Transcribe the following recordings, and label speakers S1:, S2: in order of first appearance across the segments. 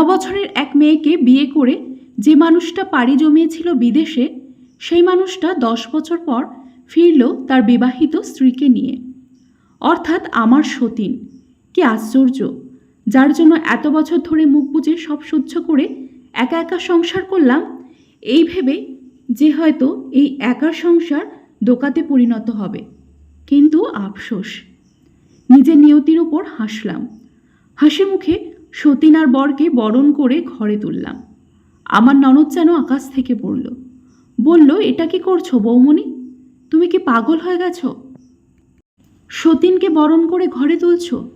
S1: বছরের এক মেয়েকে বিয়ে করে যে মানুষটা পাড়ি জমিয়েছিল বিদেশে, সেই মানুষটা দশ বছর পর ফিরল তার বিবাহিত স্ত্রীকে নিয়ে। অর্থাৎ আমার সতীন, কি আশ্চর্য, যার জন্য এত বছর ধরে মুখ বুজে সব সহ্য করে একা একা সংসার করলাম, এই ভেবে যে হয়তো এই একার সংসার দোকাতে পরিণত হবে। কিন্তু আফসোস, নিজের নিয়তির উপর হাসলাম। হাসি মুখে সতীন আর বরকে বরণ করে ঘরে তুললাম। আমার ননদ যেন আকাশ থেকে পড়ল। বলল, এটা কি করছ বৌমণি? তুমি কি পাগল হয়ে গেছো? সতীনকে বরণ করে ঘরে তুলছো?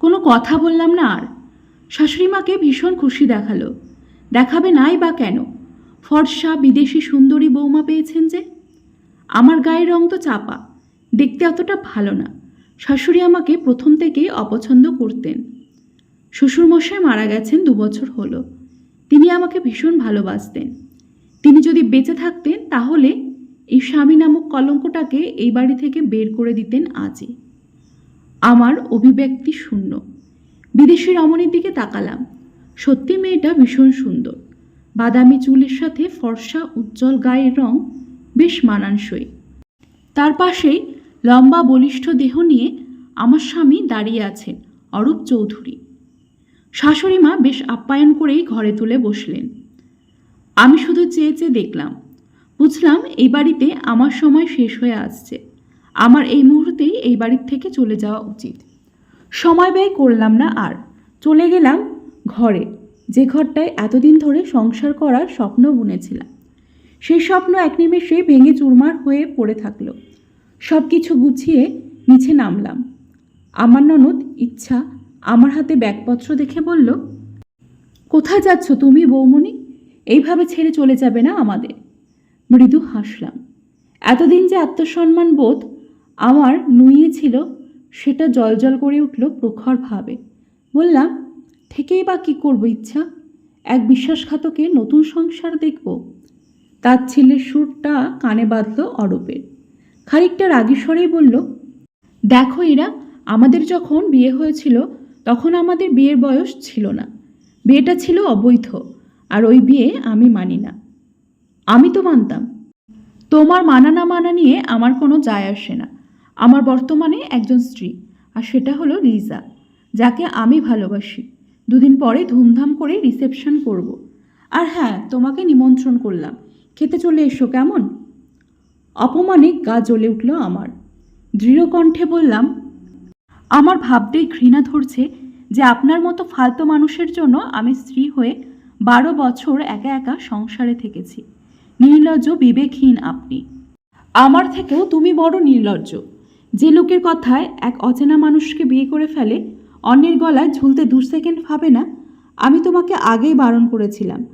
S1: কোনো কথা বললাম না আর। শাশুড়ি মাকে ভীষণ খুশি দেখাল। দেখাবে নাই বা কেন? ফর্সা, বিদেশি, সুন্দরী বৌমা পেয়েছেন যে। আমার গায়ের রং তো চাপা। দেখতে অতটা ভালো না। শাশুড়ি আমাকে প্রথম থেকেই অপছন্দ করতেন। শ্বশুরমশাই মারা গেছেন দু বছর হলো। তিনি আমাকে ভীষণ ভালোবাসতেন। তিনি যদি বেঁচে থাকতেন, তাহলে এই স্বামী নামক কলঙ্কটাকে এই বাড়ি থেকে বের করে দিতেন আজই। আমার অভিব্যক্তি শূন্য। বিদেশি রমণীর দিকে তাকালাম। সত্যি মেয়েটা ভীষণ সুন্দর। বাদামি চুলের সাথে ফর্সা, উজ্জ্বল গায়ের রং বেশ মানানসই। তার পাশেই লম্বা, বলিষ্ঠ দেহ নিয়ে আমার স্বামী দাঁড়িয়ে আছেন অরূপ চৌধুরী। শাশুড়ি মা বেশ আপ্যায়ন করেই ঘরে তুলে বসলেন। আমি শুধু চেয়ে চেয়ে দেখলাম। বুঝলাম এই বাড়িতে আমার সময় শেষ হয়ে আসছে। আমার এই মুহূর্তেই এই বাড়ির থেকে চলে যাওয়া উচিত। সময় ব্যয় করলাম না আর। চলে গেলাম ঘরে। যে ঘরটায় এতদিন ধরে সংসার করার স্বপ্ন বুনেছিলাম। সেই স্বপ্ন এক নিমেষে ভেঙে চুরমার হয়ে পড়ে থাকল। সব কিছু গুছিয়ে নিচে নামলাম। আমার ননদ ইচ্ছা আমার হাতে ব্যাগপত্র দেখে বলল, কোথায় যাচ্ছ তুমি, বৌমণি? এইভাবে ছেড়ে চলে যাবে না আমাদের। মৃদু হাসলাম। এতদিন যে আত্মসম্মান বোধ আমার নুইয়েছিল সেটা জলজল করে উঠল প্রখরভাবে। বললাম, থেকেই বা কী করব ইচ্ছা? এক বিশ্বাসঘাতকে নতুন সংসার দেখব। তার ছেলের সুরটা কানে বাঁধল অরূপের। খানিকটা রাগী স্বরেই বলল, দেখো এরা আমাদের যখন বিয়ে হয়েছিল তখন আমাদের বিয়ের বয়স ছিল না। বিয়েটা ছিল অবৈধ, আর ওই বিয়ে আমি মানি না। আমি তো মানতাম। তোমার মানা না মানা নিয়ে আমার কোনো যায় আসে না। আমার বর্তমানে একজন স্ত্রী, আর সেটা হলো লিজা, যাকে আমি ভালোবাসি। দুদিন পরে ধুমধাম করে রিসেপশন করব। আর হ্যাঁ তোমাকে নিমন্ত্রণ করলাম। খেতে চলে এসো, কেমন? অপমানে গা জ্বলে উঠল আমার। দৃঢ় কণ্ঠে বললাম আমার ভাবতেই ঘৃণা ধরছে যে আপনার মতো ফালতু মানুষের জন্য আমি স্ত্রী হয়ে বারো বছর একা একা সংসারে থেকেছি। নির্লজ্জ, বিবেকহীন আপনি। আমার থেকেও তুমি বড় নির্লজ্জ। যে লোকের কথায় এক অচেনা মানুষকে বিয়ে করে ফেলে, অন্যের গলায় ঝুলতে দু সেকেন্ড ভাবে না, আমি তোমাকে আগেই বারণ করেছিলাম।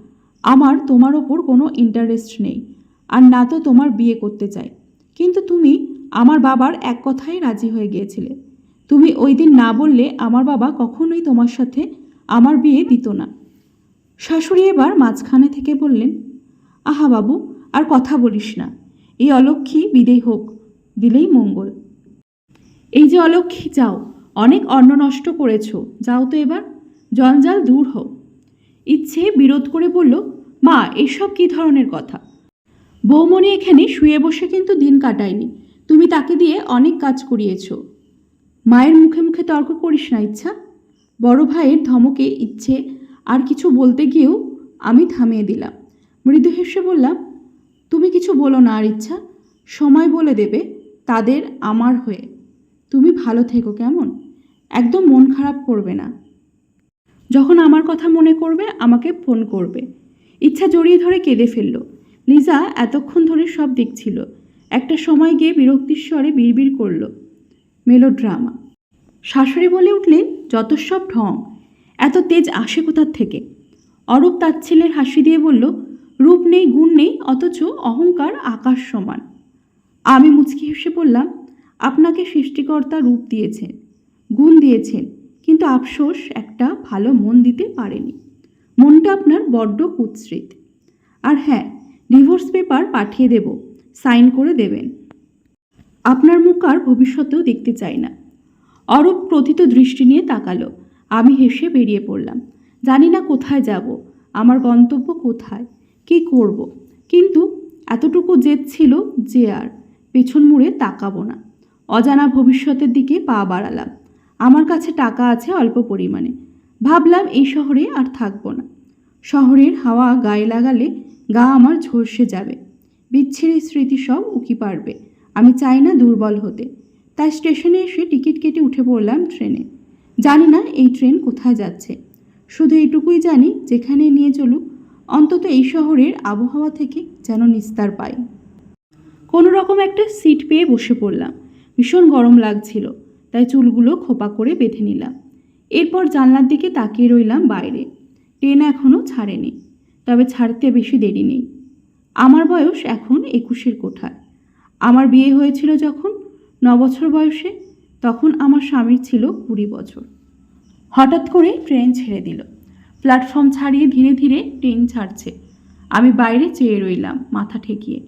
S1: আমার তোমার ওপর কোনো ইন্টারেস্ট নেই। আর না তো তোমার বিয়ে করতে চাই। কিন্তু তুমি আমার বাবার এক কথাই রাজি হয়ে গিয়েছিলে। তুমি ওই দিন না বললে আমার বাবা কখনোই তোমার সাথে আমার বিয়ে দিত না। শাশুড়ি এবার মাঝখানে থেকে বললেন, আহা বাবু, আর কথা বলিস না। এই অলক্ষী বিদেয় হোক, দিলেই মঙ্গল। এই যে অলক্ষী যাও, অনেক অন্ন নষ্ট করেছ, যাও তো এবার, জঞ্জাল দূর হোক ইচ্ছে বিরোধ করে বলল, মা, এসব কী ধরনের কথা? বৌমণি এখানে শুয়ে বসে কিন্তু দিন কাটায়নি। তুমি তাকে দিয়ে অনেক কাজ করিয়েছো। মায়ের মুখে মুখে তর্ক করিস না, ইচ্ছা। বড় ভাইয়ের ধমকে ইচ্ছে, আর কিছু বলতে গিয়েও আমি থামিয়ে দিলাম। মৃদু হেসে বললাম, তুমি কিছু বলো না আর ইচ্ছা, সময় বলে দেবে তাদের আমার হয়ে। তুমি ভালো থেকো কেমন? একদম মন খারাপ করবে না। যখন আমার কথা মনে করবে, আমাকে ফোন করবে। ইচ্ছা জড়িয়ে ধরে কেঁদে ফেলল। লিজা এতক্ষণ ধরে সব দেখছিল। একটা সময় গিয়ে বিরক্তির স্বরে বিড়বিড় করল। মেলোড্রামা। শাশুড়ি বলে উঠলেন, যত সব ঢং, এত তেজ আসে কোথার থেকে? অরূপ তার ছেলের হাসি দিয়ে বলল, রূপ নেই, গুণ নেই, অথচ অহংকার আকাশ সমান। আমি মুচকি হেসে বললাম, আপনাকে সৃষ্টিকর্তা রূপ দিয়েছেন, গুণ দিয়েছেন, কিন্তু আফসোস একটা ভালো মন দিতে পারেনি। মনটা আপনার বড্ড কুৎসৃত। আর হ্যাঁ ডিভোর্স পেপার পাঠিয়ে দেব, সাইন করে দেবেন। আপনার মুখ আর ভবিষ্যতেও দেখতে চাই না। অরূপ প্রথিত দৃষ্টি নিয়ে তাকালো। আমি হেসে বেরিয়ে পড়লাম। জানি না কোথায় যাব। আমার গন্তব্য কোথায়? কি করব? কিন্তু এতটুকু জেদ ছিল যে আর পেছন মুড়ে তাকাবো না। অজানা ভবিষ্যতের দিকে পা বাড়ালাম। আমার কাছে টাকা আছে অল্প পরিমাণে। ভাবলাম এই শহরে আর থাকব না। শহরের হাওয়া গায়ে লাগালে গা আমার ঝলসে যাবে। বিচ্ছিরি স্মৃতি সব উকি পারবে আমি চাই না দুর্বল হতে। তাই স্টেশনে এসে টিকিট কেটে উঠে পড়লাম ট্রেনে। জানি না এই ট্রেন কোথায় যাচ্ছে। শুধু এইটুকুই জানি, যেখানে নিয়ে চলুক, অন্তত এই শহরের আবহাওয়া থেকে যেন নিস্তার পাই। কোনো রকম একটা সিট পেয়ে বসে পড়লাম। ভীষণ গরম লাগছিল, তাই চুলগুলো খোপা করে বেঁধে নিলাম। এরপর জানলার দিকে তাকিয়ে রইলাম বাইরে। ট্রেন এখনও ছাড়েনি, তবে ছাড়তে বেশি দেরি নেই। আমার বয়স এখন একুশের কোঠায়। আমার বিয়ে হয়েছিল যখন ন বছর বয়সে, তখন আমার স্বামীর ছিল কুড়ি বছর। হঠাৎ করে ট্রেন ছেড়ে দিল। প্ল্যাটফর্ম ছাড়িয়ে ধীরে ধীরে ট্রেন ছাড়ছে। আমি বাইরে চেয়ে রইলাম, মাথা ঠেকিয়ে।